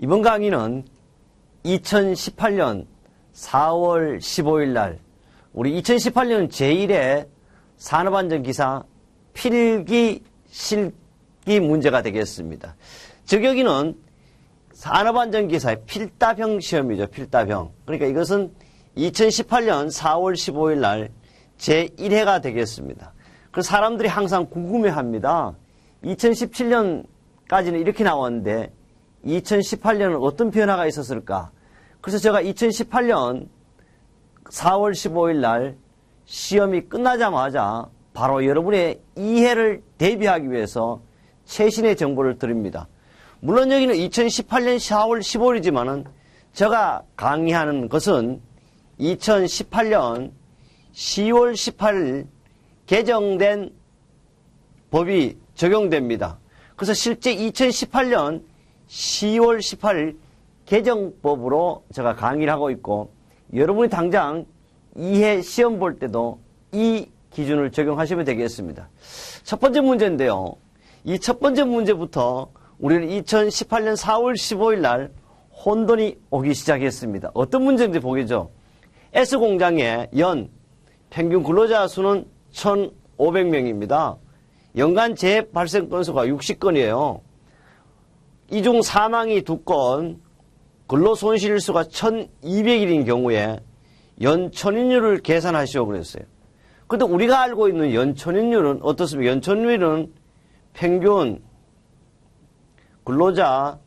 이번 강의는 2018년 4월 15일 날 우리 2018년 제1회 산업안전기사 필기 실기 문제가 되겠습니다. 즉 여기는 산업안전기사의 필답형 시험이죠. 필답형. 그러니까 이것은 2018년 4월 15일 날 제1회가 되겠습니다. 그 사람들이 항상 궁금해합니다. 2017년까지는 이렇게 나왔는데 2018년은 어떤 변화가 있었을까? 그래서 제가 2018년 4월 15일 날 시험이 끝나자마자 바로 여러분의 이해를 대비하기 위해서 최신의 정보를 드립니다. 물론 여기는 2018년 4월 15일이지만은 제가 강의하는 것은 2018년 10월 18일 개정된 법이 적용됩니다. 그래서 실제 2018년 10월 18일 개정법으로 제가 강의를 하고 있고 여러분이 당장 이해 시험 볼 때도 이 기준을 적용하시면 되겠습니다. 첫 번째 문제인데요. 이 첫 번째 문제부터 우리는 2018년 4월 15일 날 혼돈이 오기 시작했습니다. 어떤 문제인지 보겠죠. S공장의 연 평균 근로자 수는 1,500명입니다. 연간 재발생 건수가 60건이에요. 이중 사망이 2건, 근로손실수가 1,200일인 경우에 연천인율을 계산하시오 그랬어요. 근데 우리가 알고 있는 연천인율은 어떻습니까? 연천인율은 평균 근로자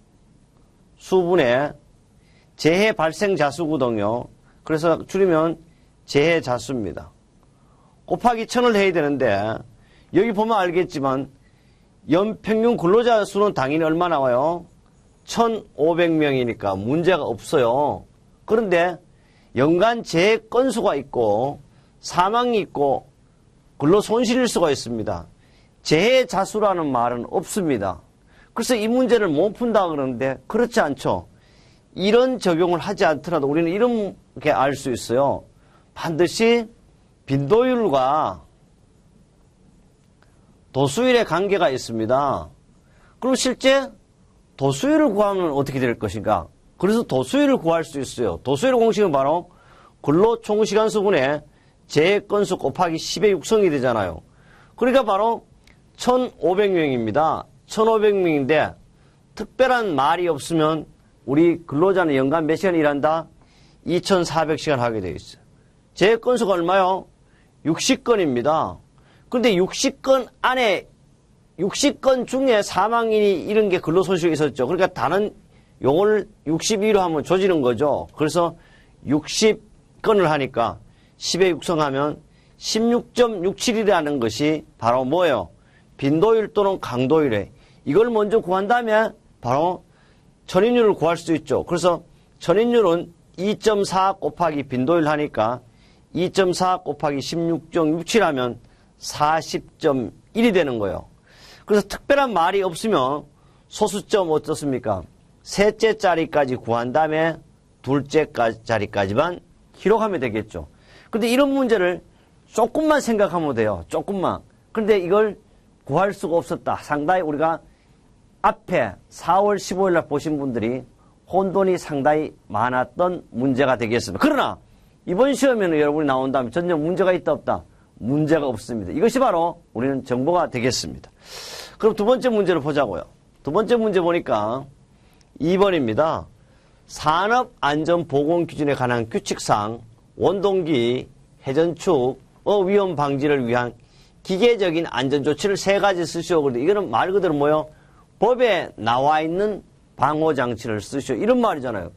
수분의 재해 발생 자수구동요. 그래서 줄이면 재해 자수입니다. 곱하기 천을 해야 되는데 여기 보면 알겠지만 연평균 근로자 수는 당연히 얼마 나와요? 1,500명이니까 문제가 없어요. 그런데 연간 재해 건수가 있고 사망이 있고 근로 손실일 수가 있습니다. 재해 자수라는 말은 없습니다. 그래서 이 문제를 못 푼다 그러는데 그렇지 않죠. 이런 적용을 하지 않더라도 우리는 이렇게 알 수 있어요. 반드시 빈도율과 도수율의 관계가 있습니다. 그럼 실제 도수율을 구하면 어떻게 될 것인가? 그래서 도수율을 구할 수 있어요. 도수율 공식은 바로 근로 총 시간 수분의 재건수 곱하기 10의 육성이 되잖아요. 그러니까 바로 1,500명입니다. 1,500명인데 특별한 말이 없으면 우리 근로자는 연간 몇 시간 일한다? 2,400시간 하게 되어 있어요. 재건수가 얼마요? 60건입니다. 근데 60건 안에 60건 중에 사망인이 이런 게 근로손실이 있었죠. 그러니까 다른 요걸 62로 하면 조지는 거죠. 그래서 60건을 하니까 10에 육성하면 16.67이라는 것이 바로 뭐예요? 빈도율 또는 강도율에 이걸 먼저 구한 다음에 바로 천인율을 구할 수 있죠. 그래서 천인율은 2.4 곱하기 빈도율 하니까 2.4 곱하기 16.67 하면 40.1이 되는 거예요. 그래서 특별한 말이 없으면 소수점 어떻습니까? 셋째 자리까지 구한 다음에 둘째 자리까지만 기록하면 되겠죠. 근데 이런 문제를 조금만 생각하면 돼요. 조금만. 그런데 이걸 구할 수가 없었다. 상당히 우리가 앞에 4월 15일 날 보신 분들이 혼돈이 상당히 많았던 문제가 되겠습니다. 그러나 이번 시험에는 여러분이 나온다면 전혀 문제가 있다 없다. 문제가 없습니다. 이것이 바로 우리는 정보가 되겠습니다. 그럼 두 번째 문제를 보자고요. 두 번째 문제 보니까 2번입니다. 산업안전보건기준에 관한 규칙상 원동기, 회전축, 어 위험 방지를 위한 기계적인 안전조치를 세 가지 쓰시오. 그런데 이거는 말 그대로 뭐요? 법에 나와 있는 방호장치를 쓰시오. 이런 말이잖아요.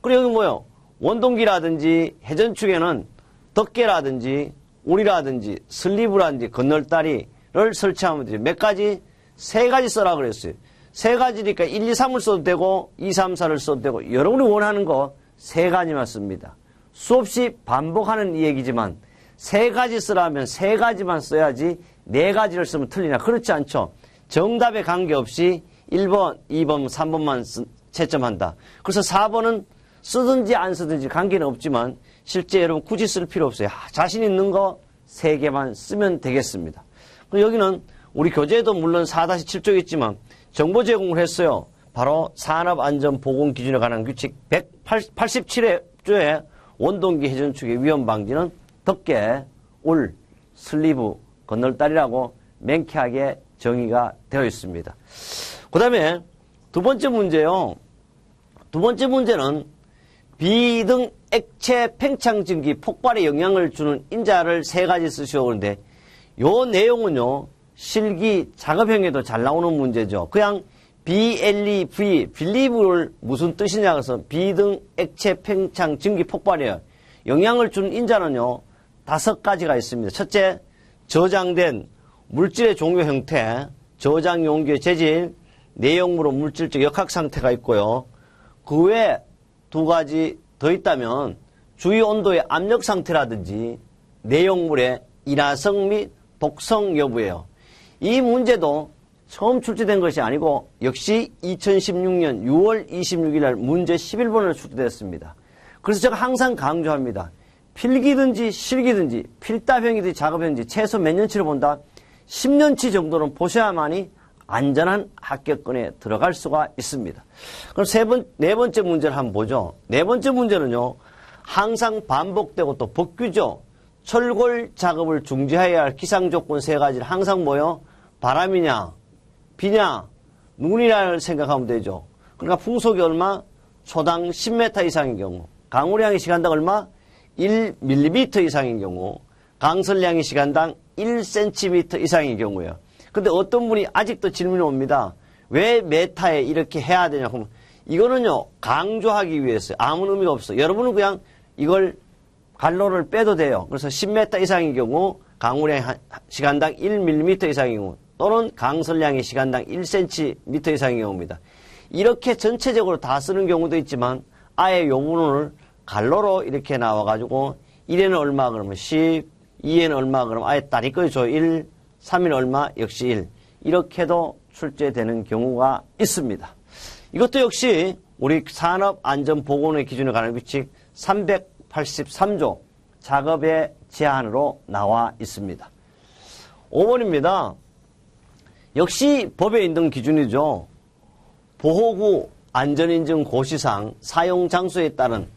그리고 여기 뭐요? 원동기라든지 회전축에는 덮개라든지 우리라든지 슬리브라든지 건널다리를 설치하면 되죠. 몇 가지? 세 가지 써라 그랬어요. 세 가지니까 1, 2, 3을 써도 되고 2, 3, 4를 써도 되고 여러분이 원하는 거 세 가지만 씁니다. 수없이 반복하는 얘기지만 세 가지 쓰라면 세 가지만 써야지 네 가지를 쓰면 틀리나 그렇지 않죠. 정답에 관계없이 1번, 2번, 3번만 채점한다. 그래서 4번은 쓰든지 안 쓰든지 관계는 없지만 실제 여러분 굳이 쓸 필요 없어요. 자신 있는 거 세 개만 쓰면 되겠습니다. 여기는 우리 교재에도 물론 4-7쪽 있지만 정보 제공을 했어요. 바로 산업안전보건기준에 관한 규칙 187조의 원동기 회전축의 위험 방지는 덮개, 울, 슬리브, 건널다리라고 맹쾌하게 정의가 되어 있습니다. 그 다음에 두 번째 문제요. 두 번째 문제는 비등 액체 팽창 증기 폭발에 영향을 주는 인자를 세 가지 쓰시오 그런데 요 내용은요 실기 작업형에도 잘 나오는 문제죠. 그냥 BLEV, 빌리브를 무슨 뜻이냐 그래서 비등 액체 팽창 증기 폭발이에요. 영향을 주는 인자는요 다섯 가지가 있습니다. 첫째 저장된 물질의 종류 형태, 저장 용기의 재질, 내용물의 물질적 역학 상태가 있고요. 그 외에 두 가지 더 있다면 주위 온도의 압력 상태라든지 내용물의 인화성 및 독성 여부예요. 이 문제도 처음 출제된 것이 아니고 역시 2016년 6월 26일 날 문제 11번으로 출제됐습니다. 그래서 제가 항상 강조합니다. 필기든지 실기든지 필답형이든지 작업형이든지 최소 몇 년치를 본다? 10년치 정도는 보셔야만이 안전한 합격권에 들어갈 수가 있습니다. 그럼 세 번, 네 번째 문제를 한번 보죠. 네 번째 문제는요, 항상 반복되고 또 법규죠. 철골 작업을 중지해야 할 기상 조건 세 가지를 항상 뭐요? 바람이냐, 비냐, 눈이냐를 생각하면 되죠. 그러니까 풍속이 얼마? 초당 10m 이상인 경우, 강우량이 시간당 얼마? 1mm 이상인 경우, 강설량이 시간당 1cm 이상인 경우예요. 근데 어떤 분이 아직도 질문이 옵니다. 왜 메타에 이렇게 해야 되냐? 그러면 이거는요, 강조하기 위해서 아무 의미가 없어. 여러분은 그냥 이걸 갈로를 빼도 돼요. 그래서 10m 이상인 경우, 강우량 시간당 1mm 이상인 경우, 또는 강설량이 시간당 1cm 이상인 경우입니다. 이렇게 전체적으로 다 쓰는 경우도 있지만, 아예 요 부분을 갈로로 이렇게 나와가지고, 1에는 얼마 그러면 10, 2에는 얼마 그러면 아예 따리 꺼줘 1, 3일 얼마 역시 1 이렇게도 출제되는 경우가 있습니다. 이것도 역시 우리 산업안전보건의 기준에 관한 규칙 383조 작업의 제한으로 나와 있습니다. 5번입니다. 역시 법에 있는 기준이죠. 보호구 안전인증 고시상 사용 장소에 따른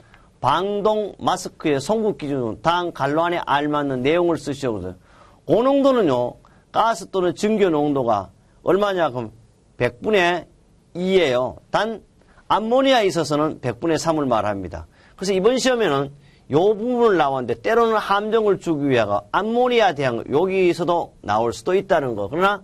방동 마스크의 송국 기준은 당 갈로 안에 알맞는 내용을 쓰시오거든요. 고농도는요, 가스 또는 증교 농도가 얼마냐, 그럼 100분의 2예요. 단, 암모니아에 있어서는 100분의 3을 말합니다. 그래서 이번 시험에는 요 부분을 나왔는데 때로는 함정을 주기 위해서 암모니아 대항 여기서도 나올 수도 있다는 거. 그러나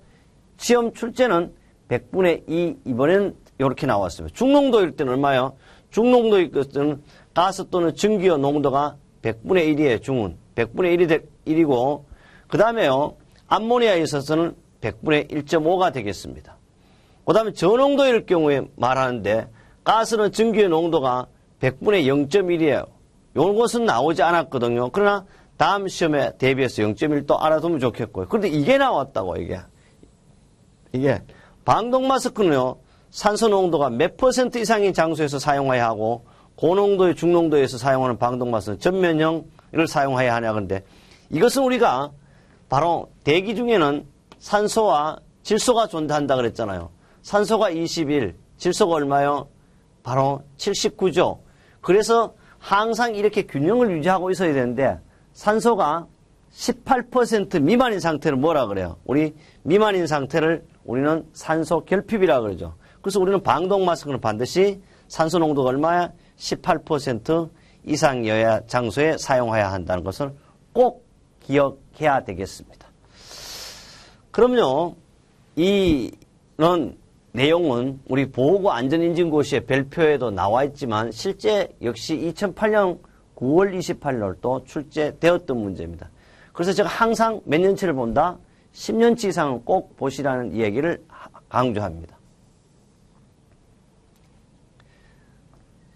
시험 출제는 100분의 2 이번에는 이렇게 나왔습니다. 중농도일 때는 얼마요? 중농도일 때는 가스 또는 증기의 농도가 100분의 1이에요. 중은 100분의 1이 1이고 그 다음에요. 암모니아에 있어서는 100분의 1.5가 되겠습니다. 그 다음에 저농도일 경우에 말하는데 가스는 증기의 농도가 100분의 0.1이에요. 요것은 나오지 않았거든요. 그러나 다음 시험에 대비해서 0.1도 알아두면 좋겠고요. 그런데 이게 나왔다고 이게. 이게 방독 마스크는요. 산소 농도가 몇 퍼센트 이상인 장소에서 사용해야 하고 고농도의 중농도에서 사용하는 방독 마스크 전면형을 사용해야 하냐 근데 이것은 우리가 바로 대기 중에는 산소와 질소가 존재한다 그랬잖아요. 산소가 21, 질소가 얼마요? 바로 79죠. 그래서 항상 이렇게 균형을 유지하고 있어야 되는데 산소가 18% 미만인 상태를 뭐라 그래요? 우리 미만인 상태를 우리는 산소 결핍이라 그러죠. 그래서 우리는 방독 마스크는 반드시 산소 농도가 얼마야? 18% 이상여야 장소에 사용해야 한다는 것을 꼭 기억해야 되겠습니다. 그럼요, 이런 내용은 우리 보호구 안전인증고시의 별표에도 나와 있지만 실제 역시 2008년 9월 28일 또 출제되었던 문제입니다. 그래서 제가 항상 몇 년치를 본다? 10년치 이상은 꼭 보시라는 이야기를 강조합니다.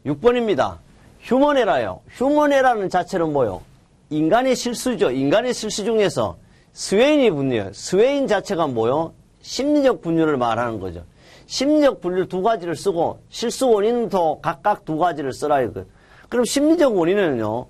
6번입니다. 휴먼에라요. 휴먼에라는 자체는 뭐요? 인간의 실수죠. 인간의 실수 중에서 스웨인이 분류예요. 스웨인 자체가 뭐요? 심리적 분류를 말하는 거죠. 심리적 분류 두 가지를 쓰고 실수 원인도 각각 두 가지를 쓰라 이거. 그럼 심리적 원인은요.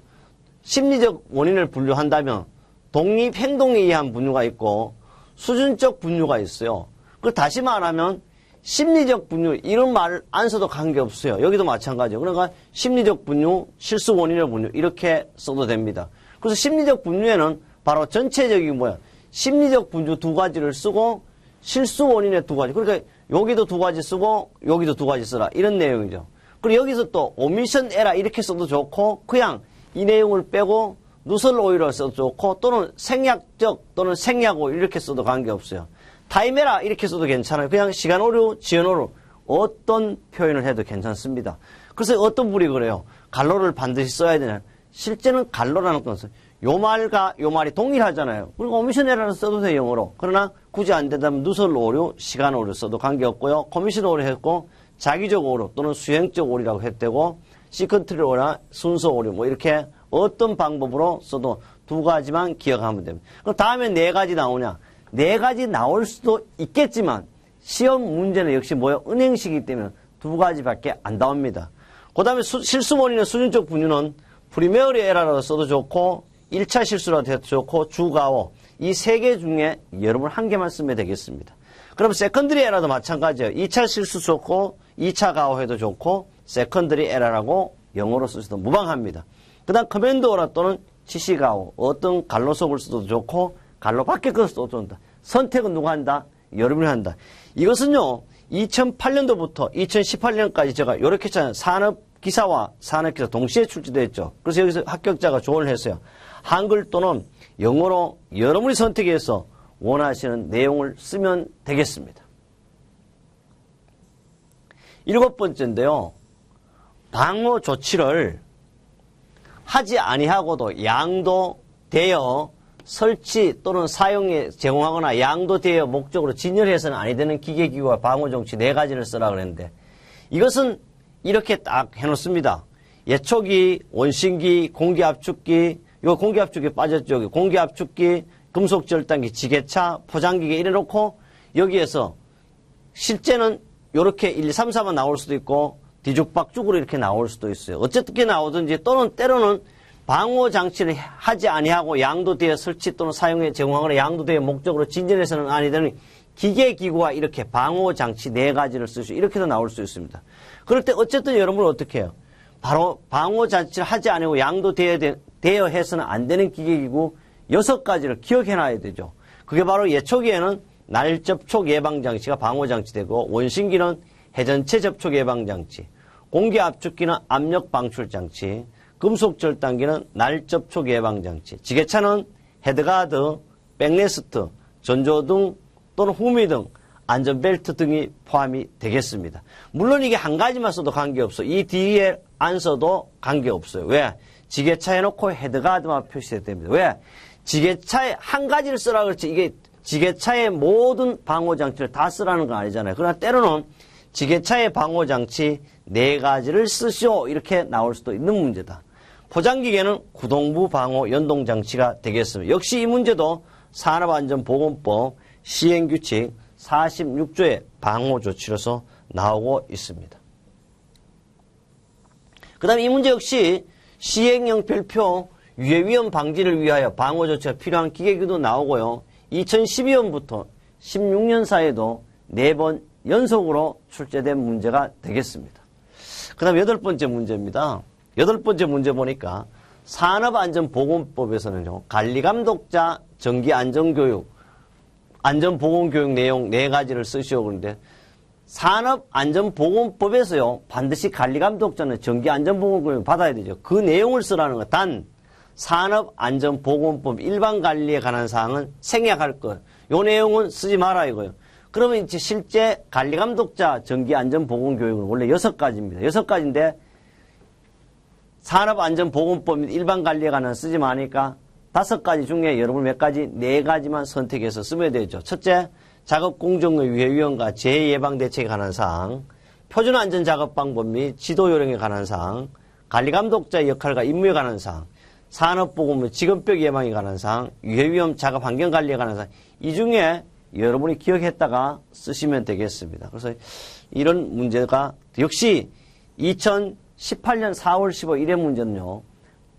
심리적 원인을 분류한다면 독립 행동에 의한 분류가 있고 수준적 분류가 있어요. 그 다시 말하면 심리적 분류 이런 말안 써도 관계없어요. 여기도 마찬가지예요. 그러니까 심리적 분류, 실수 원인의 분류 이렇게 써도 됩니다. 그래서 심리적 분류에는 바로 전체적인 뭐야? 심리적 분류 두 가지를 쓰고 실수 원인의 두 가지. 그러니까 여기도 두 가지 쓰고 여기도 두 가지 쓰라. 이런 내용이죠. 그리고 여기서 또 오미션 에라 이렇게 써도 좋고 그냥 이 내용을 빼고 누설 오일을 써도 좋고 또는 생략적 또는 생략 오일 이렇게 써도 관계없어요. 타임에라 이렇게 써도 괜찮아요. 그냥 시간 오류, 지연 오류 어떤 표현을 해도 괜찮습니다. 그래서 어떤 분이 그래요. 갈로를 반드시 써야 되냐. 실제는 갈로라는 것은 요 말과 요 말이 동일하잖아요. 그리고 오미션 에라는 써도 돼요, 영어로. 그러나 굳이 안 된다면 누설 오류, 시간 오류 써도 관계없고요. 커미션 오류 했고 자기적 오류 또는 수행적 오류라고 했대고 시컨트리 오류나 순서 오류 뭐 이렇게 어떤 방법으로 써도 두 가지만 기억하면 됩니다. 그럼 다음에 네 가지 나오냐? 네 가지 나올 수도 있겠지만 시험 문제는 역시 뭐예요? 은행식이기 때문에 두 가지밖에 안 나옵니다. 그 다음에 실수 원인의 수준적 분류는 프리메어리 에라로 써도 좋고 1차 실수라도 해도 좋고 주가오 이 세 개 중에 여러분 한 개만 쓰면 되겠습니다. 그럼 세컨드리 에라도 마찬가지예요. 2차 실수 좋고 2차 가오 해도 좋고 세컨드리 에라라고 영어로 쓰셔도 무방합니다. 그 다음 커맨드 오라 또는 지시가오 어떤 갈로 속을 써도 좋고 갈로 밖에 거 써도 좋다. 선택은 누가 한다? 여러분이 한다. 이것은요 2008년도부터 2018년까지 제가 이렇게 했잖아요. 산업 기사와 산업기사 동시에 출제됐죠. 그래서 여기서 합격자가 조언을 했어요. 한글 또는 영어로 여러분이 선택해서 원하시는 내용을 쓰면 되겠습니다. 일곱 번째인데요. 방어 조치를 하지 아니하고도 양도되어 설치 또는 사용에 제공하거나 양도되어 목적으로 진열해서는 아니 되는 기계기구와 방어정치 네 가지를 쓰라 그랬는데 이것은 이렇게 딱 해놓습니다. 예초기, 원심기, 공기압축기, 요 공기압축기 빠졌죠. 여기 공기압축기, 금속절단기, 지게차, 포장기계 이래 놓고 여기에서 실제는 요렇게 1, 2, 3, 4만 나올 수도 있고 뒤죽박죽으로 이렇게 나올 수도 있어요. 어쨌든 나오든지 또는 때로는 방호 장치를 하지 아니하고 양도되어 설치 또는 사용에 제공하거나 양도되어 목적으로 진전해서는 아니더니 기계 기구와 이렇게 방호 장치 네 가지를 쓰시 이렇게도 나올 수 있습니다. 그럴 때 어쨌든 여러분은 어떻게 해요? 바로 방호 장치를 하지 아니하고 양도되어 되어 해서는 안 되는 기계 기구 여섯 가지를 기억해 놔야 되죠. 그게 바로 예초기에는 날 접촉 예방 장치가 방호 장치되고 원심기는 해전체 접촉 예방 장치, 공기 압축기는 압력 방출 장치, 금속 절단기는 날 접촉 예방 장치, 지게차는 헤드가드, 백레스트, 전조등 또는 후미 등 안전벨트 등이 포함이 되겠습니다. 물론 이게 한 가지만 써도 관계없어. 이 뒤에 안 써도 관계없어요. 왜? 지게차에 놓고 헤드가드만 표시해야 됩니다. 왜? 지게차에 한 가지를 쓰라 그렇지 이게 지게차의 모든 방호장치를 다 쓰라는 건 아니잖아요. 그러나 때로는 지게차의 방호장치 네 가지를 쓰시오 이렇게 나올 수도 있는 문제다. 포장기계는 구동부 방호 연동장치가 되겠습니다. 역시 이 문제도 산업안전보건법 시행규칙 46조의 방호조치로서 나오고 있습니다. 그 다음에 이 문제 역시 시행령 별표 유해위험 방지를 위하여 방호조치가 필요한 기계기도 나오고요. 2012년부터 16년 사이에도 4번 연속으로 출제된 문제가 되겠습니다. 그 다음 여덟 번째 문제입니다. 여덟 번째 문제 보니까 산업안전보건법에서는요, 관리감독자 정기안전교육, 안전보건교육 내용 네 가지를 쓰시오 그러는데, 산업안전보건법에서요, 반드시 관리감독자는 정기안전보건교육 받아야 되죠. 그 내용을 쓰라는 거. 단, 산업안전보건법 일반 관리에 관한 사항은 생략할 것. 요 내용은 쓰지 마라 이거요. 그러면 이제 실제 관리감독자 정기안전보건교육은 원래 여섯 가지입니다. 여섯 가지인데 산업안전보건법 일반 관리에 관한 쓰지 마니까 다섯 가지 중에 여러분 몇 가지 네 가지만 선택해서 쓰면 되죠. 첫째, 작업 공정의 위해위험과 재해예방 대책에 관한 사항, 표준 안전 작업 방법 및 지도 요령에 관한 사항, 관리 감독자의 역할과 임무에 관한 사항, 산업보건 및 직업병 예방에 관한 사항, 유해위험 작업 환경 관리에 관한 사항 이 중에 여러분이 기억했다가 쓰시면 되겠습니다. 그래서 이런 문제가 역시 2018년 4월 15일의 문제는요.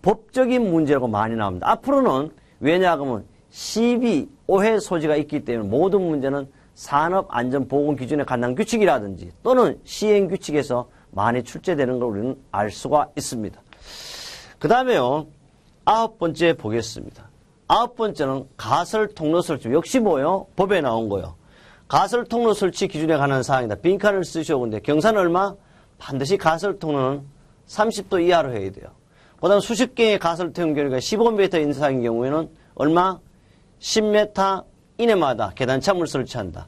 법적인 문제라고 많이 나옵니다. 앞으로는 왜냐 하면 시비, 오해 소지가 있기 때문에 모든 문제는 산업안전보건 기준에 관한 규칙이라든지 또는 시행규칙에서 많이 출제되는 걸 우리는 알 수가 있습니다. 그 다음에요. 아홉 번째 보겠습니다. 아홉 번째는 가설 통로 설치. 역시 뭐요? 법에 나온 거요. 가설 통로 설치 기준에 관한 사항이다. 빈칸을 쓰시오. 근데 경산 얼마? 반드시 가설 통로는 30도 이하로 해야 돼요. 그 다음 수십 개의 가설 통로 경우가 15m 이상인 경우에는 얼마? 10m 이내마다 계단참을 설치한다.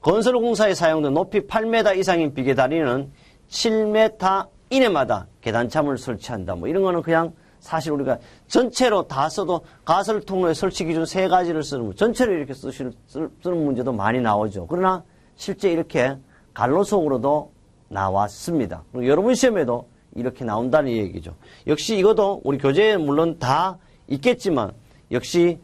건설공사에 사용된 높이 8m 이상인 비계 다리는 7m 이내마다 계단참을 설치한다. 뭐 이런 거는 그냥 사실 우리가 전체로 다 써도 가설 통로의 설치 기준 세 가지를 쓰는 전체로 이렇게 쓰시는, 쓰는 문제도 많이 나오죠. 그러나 실제 이렇게 갈로속으로도 나왔습니다. 여러분 시험에도 이렇게 나온다는 얘기죠. 역시 이것도 우리 교재에 물론 다 있겠지만 역시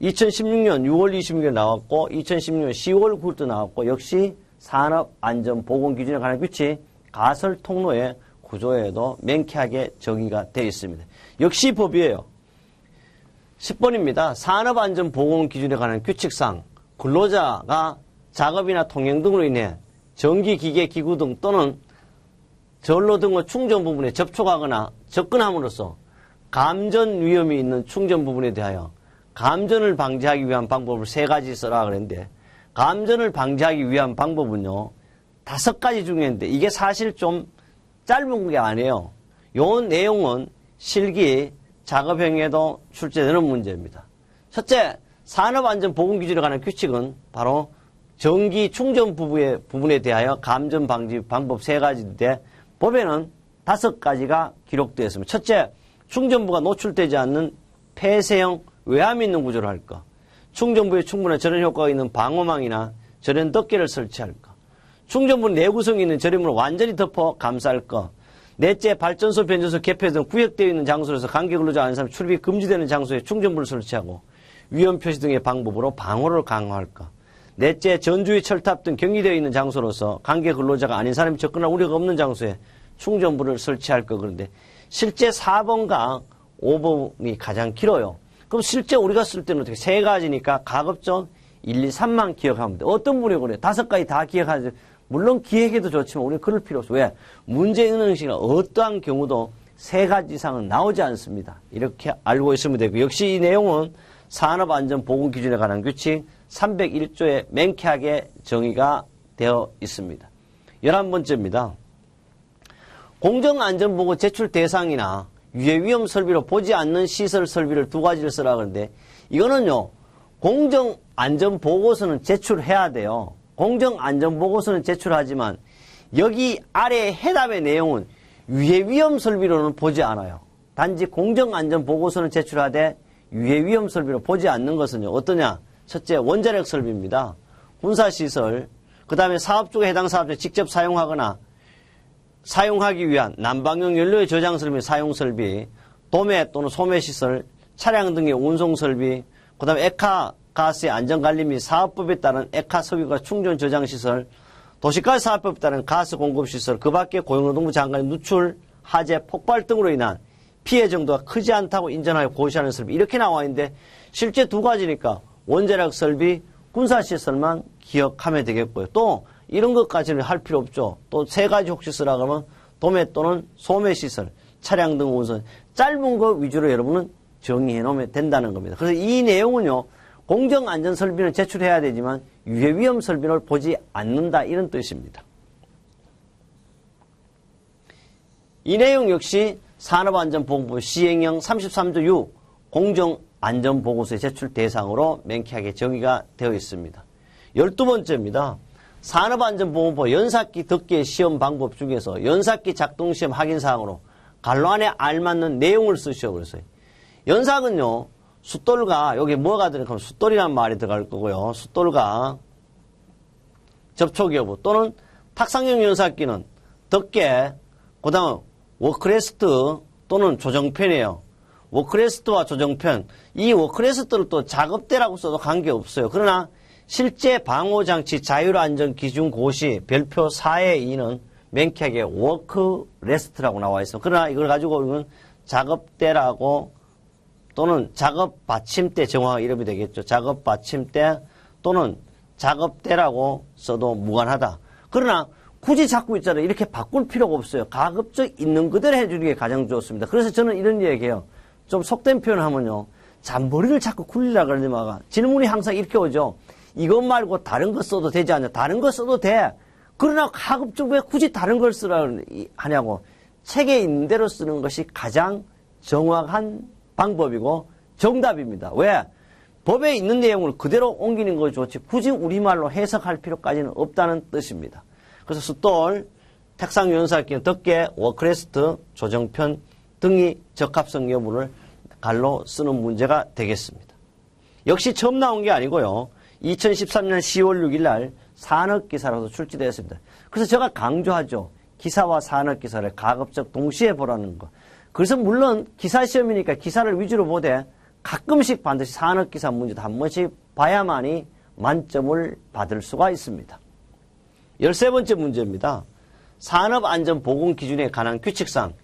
2016년 6월 26일 나왔고 2016년 10월 9일도 나왔고 역시 산업안전보건기준에 관한 규칙 가설 통로의 구조에도 명쾌하게 정의가 되어 있습니다. 역시 법이에요. 10번입니다. 산업안전보건기준에 관한 규칙상 근로자가 작업이나 통행 등으로 인해 전기, 기계, 기구 등 또는 전로 등의 충전 부분에 접촉하거나 접근함으로써 감전 위험이 있는 충전 부분에 대하여 감전을 방지하기 위한 방법을 세 가지 써라 그랬는데 감전을 방지하기 위한 방법은요 다섯 가지 중에 있는데 이게 사실 좀 짧은 게 아니에요. 요 내용은 실기 작업행위에도 출제되는 문제입니다. 첫째, 산업안전보건기준에 관한 규칙은 바로 전기 충전 부분에 대하여 감전 방지 방법 세 가지인데 법에는 다섯 가지가 기록되어 있습니다. 첫째, 충전부가 노출되지 않는 폐쇄형 외함이 있는 구조를 할까? 충전부에 충분한 절연 효과가 있는 방호망이나 절연 덮개를 설치할까? 충전부 내구성이 있는 절연물을 완전히 덮어 감쌀 거. 넷째, 발전소, 변전소, 개폐 등 구역되어 있는 장소에서 관계 근로자 아닌 사람 출입이 금지되는 장소에 충전부를 설치하고 위험 표시 등의 방법으로 방호를 강화할까. 넷째, 전주의 철탑 등 격리되어 있는 장소로서 관계 근로자가 아닌 사람이 접근할 우려가 없는 장소에 충전부를 설치할 거 그런데 실제 4번과 5번이 가장 길어요. 그럼 실제 우리가 쓸 때는 어떻게 세 가지니까 가급적 1, 2, 3만 기억하면 돼. 어떤 분이 그래? 다섯 가지 다 기억하지. 물론 기획해도 좋지만 우리는 그럴 필요 없어. 왜? 문제 식은 어떠한 경우도 세 가지 이상은 나오지 않습니다. 이렇게 알고 있으면 되고 역시 이 내용은 산업안전보건기준에 관한 규칙 301조에 맹쾌하게 정의가 되어 있습니다. 11번째입니다. 공정안전보고 제출 대상이나 유해 위험 설비로 보지 않는 시설 설비를 두 가지를 쓰라 그러는데 이거는요 공정안전보고서는 제출해야 돼요. 공정안전보고서는 제출하지만 여기 아래 해답의 내용은 유해 위험 설비로는 보지 않아요. 단지 공정안전보고서는 제출하되 유해 위험 설비로 보지 않는 것은요 어떠냐 첫째 원자력 설비입니다. 군사시설 그 다음에 사업 쪽에 해당 사업에 직접 사용하거나 사용하기 위한 난방용 연료의 저장 설비, 사용 설비, 도매 또는 소매 시설, 차량 등의 운송 설비, 그 다음에 에카 가스의 안전관리 및 사업법에 따른 에카 석유가 충전 저장 시설, 도시가스 사업법에 따른 가스 공급 시설, 그 밖에 고용노동부 장관의 누출, 화재, 폭발 등으로 인한 피해 정도가 크지 않다고 인정하여 고시하는 설비 이렇게 나와 있는데 실제 두 가지니까 원자력 설비, 군사시설만 기억하면 되겠고요. 또 이런 것까지는 할 필요 없죠. 또 세 가지 혹시 쓰라 그러면 도매 또는 소매 시설, 차량 등 운선 짧은 거 위주로 여러분은 정의해 놓으면 된다는 겁니다. 그래서 이 내용은요. 공정 안전 설비는 제출해야 되지만 유해 위험 설비를 보지 않는다 이런 뜻입니다. 이 내용 역시 산업안전보건법 시행령 33조 6 공정 안전보고서의 제출 대상으로 맹쾌하게 정의가 되어 있습니다. 열두 번째입니다. 산업안전보건법 연삭기 덮개 시험 방법 중에서 연삭기 작동 시험 확인 사항으로 갈로 안에 알맞는 내용을 쓰시오 그랬어요. 연삭은요 숫돌과 여기 뭐가 들어가면 숫돌이라는 말이 들어갈 거고요. 숫돌과 접촉 여부 또는 탁상형 연삭기는 덮개 그 다음 워크레스트 또는 조정편이에요. 워크레스트와 조정편 이 워크레스트를 또 작업대라고 써도 관계없어요. 그러나 실제 방호장치 자율안전기준 고시 별표 4의 2는 명쾌하게 워크레스트라고 나와 있어. 그러나 이걸 가지고 이건 작업대라고 또는 작업 받침대 정확 이름이 되겠죠. 작업 받침대 또는 작업대라고 써도 무관하다. 그러나 굳이 자꾸 있잖아요. 이렇게 바꿀 필요가 없어요. 가급적 있는 그대로 해주는 게 가장 좋습니다. 그래서 저는 이런 얘기해요. 좀 속된 표현 하면요. 잔머리를 자꾸 굴리라 그러지 마가. 질문이 항상 이렇게 오죠. 이것 말고 다른 거 써도 되지 않냐. 다른 거 써도 돼. 그러나 가급적 왜 굳이 다른 걸 쓰라 하냐고. 책에 있는 대로 쓰는 것이 가장 정확한 방법이고 정답입니다. 왜? 법에 있는 내용을 그대로 옮기는 것이 좋지 굳이 우리말로 해석할 필요까지는 없다는 뜻입니다. 그래서 숫돌, 택상연사기, 덕계, 워크레스트, 조정편 등이 적합성 여부를 갈로 쓰는 문제가 되겠습니다. 역시 처음 나온 게 아니고요. 2013년 10월 6일 날 산업기사로도 출제되었습니다. 그래서 제가 강조하죠. 기사와 산업기사를 가급적 동시에 보라는 거. 그래서 물론 기사 시험이니까 기사를 위주로 보되 가끔씩 반드시 산업기사 문제도 한 번씩 봐야만이 만점을 받을 수가 있습니다. 열세 번째 문제입니다. 산업안전보건기준에 관한 규칙상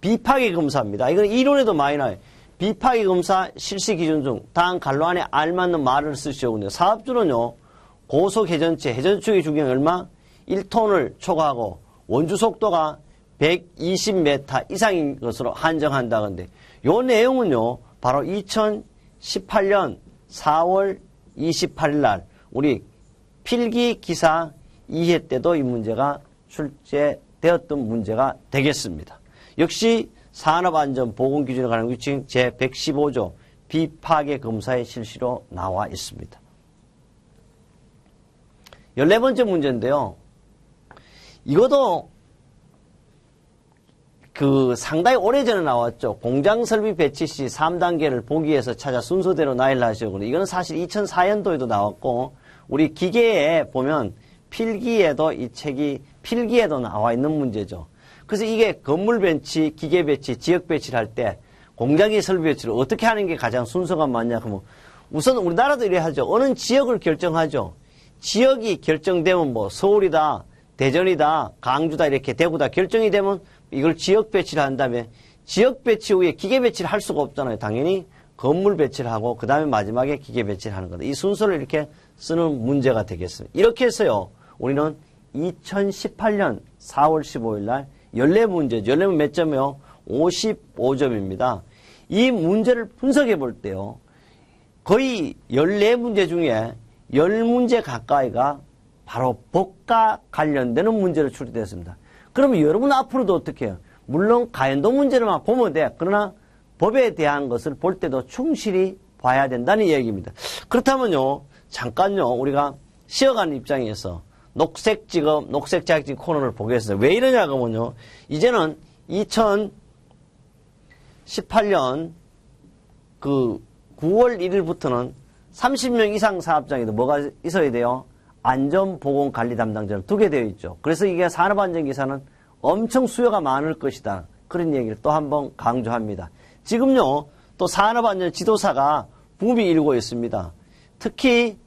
비파기 검사입니다. 이건 이론에도 많이 나와요. 비파기 검사 실시 기준 중 다음 갈로 안에 알맞는 말을 쓰시오군요. 사업주는요. 고속 회전체, 회전축의 중량 얼마? 1톤을 초과하고 원주 속도가 120m 이상인 것으로 한정한다건데 요 내용은요. 바로 2018년 4월 28일 날 우리 필기 기사 2회 때도 이 문제가 출제되었던 문제가 되겠습니다. 역시 산업안전보건기준에 관한 규칙 제115조 비파괴 검사의 실시로 나와 있습니다. 14번째 문제인데요. 이것도 그 상당히 오래전에 나왔죠. 공장 설비 배치 시 3단계를 보기에서 찾아 순서대로 나열 하시고 이거는 사실 2004년도에도 나왔고 우리 기계에 보면 필기에도 이 책이 필기에도 나와 있는 문제죠. 그래서 이게 건물 배치, 기계 배치, 지역 배치를 할 때 공장의 설비 배치를 어떻게 하는 게 가장 순서가 맞냐 그러면 우선 우리나라도 이래 하죠. 어느 지역을 결정하죠. 지역이 결정되면 뭐 서울이다, 대전이다, 강주다 이렇게 대구다 결정이 되면 이걸 지역 배치를 한 다음에 지역 배치 후에 기계 배치를 할 수가 없잖아요. 당연히 건물 배치를 하고 그 다음에 마지막에 기계 배치를 하는 거다. 이 순서를 이렇게 쓰는 문제가 되겠습니다. 이렇게 해서요. 우리는 2018년 4월 15일 날 연례 문제, 연례문 몇 점이요? 55점입니다. 이 문제를 분석해 볼 때요. 거의 14문제 중에 10문제 가까이가 바로 법과 관련되는 문제로 출제되었습니다. 그러면 여러분 앞으로도 어떻게 해요? 물론 가연도 문제를만 보면 돼. 그러나 법에 대한 것을 볼 때도 충실히 봐야 된다는 얘기입니다. 그렇다면요, 잠깐요, 우리가 쉬어가는 입장에서 녹색 직업, 녹색 자격증 코너를 보겠습니다. 왜 이러냐, 그러면요, 이제는 2018년 그 9월 1일부터는 30명 이상 사업장에도 뭐가 있어야 돼요? 안전보건관리 담당자를 두게 되어 있죠. 그래서 이게 산업안전기사는 엄청 수요가 많을 것이다. 그런 얘기를 또 한 번 강조합니다. 지금요, 또 산업안전 지도사가 붐이 일고 있습니다. 특히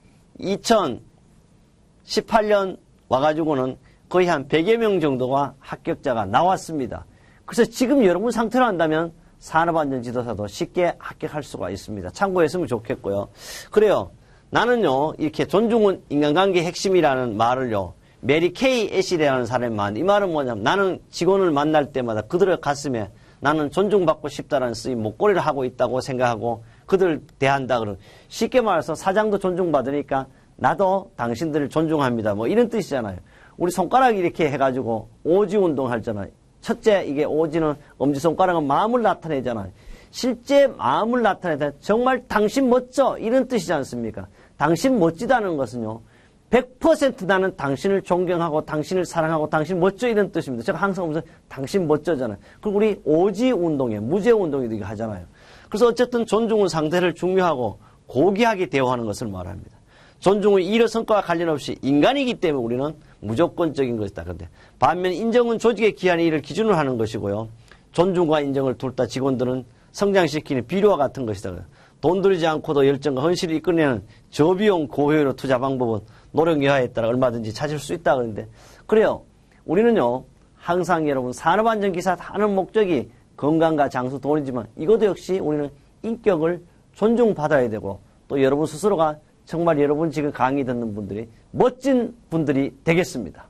2018년 와가지고는 거의 한 100여 명 정도가 합격자가 나왔습니다. 그래서 지금 여러분 상태로 한다면 산업안전 지도사도 쉽게 합격할 수가 있습니다. 참고했으면 좋겠고요. 그래요. 나는요, 이렇게 존중은 인간관계 핵심이라는 말을요, 메리 케이 애시라는 많이 이 말은 뭐냐면 나는 직원을 만날 때마다 그들의 가슴에 나는 존중받고 싶다라는 쓰임 목걸이를 하고 있다고 생각하고 그들 대한다 그러면 쉽게 말해서 사장도 존중받으니까 나도 당신들을 존중합니다. 뭐 이런 뜻이잖아요. 우리 손가락 이렇게 해가지고 오지 운동 하잖아요. 첫째 이게 오지는 엄지손가락은 마음을 나타내잖아요. 실제 마음을 나타내다 정말 당신 멋져 이런 뜻이지 않습니까? 당신 멋지다는 것은요. 100% 나는 당신을 존경하고 당신을 사랑하고 당신 멋져 이런 뜻입니다. 제가 항상 보면서 당신 멋져잖아요. 그리고 우리 오지 운동에 무죄 운동에도 이거 하잖아요. 그래서 어쨌든 존중은 상대를 중요하고 고귀하게 대우하는 것을 말합니다. 존중은 일의 성과와 관련 없이 인간이기 때문에 우리는 무조건적인 것이다. 그런데 반면 인정은 조직의 기한의 일을 기준으로 하는 것이고요. 존중과 인정을 둘 다 직원들은 성장시키는 비료와 같은 것이다. 돈 들이지 않고도 열정과 헌신을 이끌어내는 저비용 고효율의 투자 방법은 노력 여하에 따라 얼마든지 찾을 수 있다 그러는데 그래요. 우리는요. 항상 여러분 산업안전기사 하는 목적이 건강과 장수 돈이지만 이것도 역시 우리는 인격을 존중받아야 되고 또 여러분 스스로가 정말 여러분 지금 강의 듣는 분들이 멋진 분들이 되겠습니다.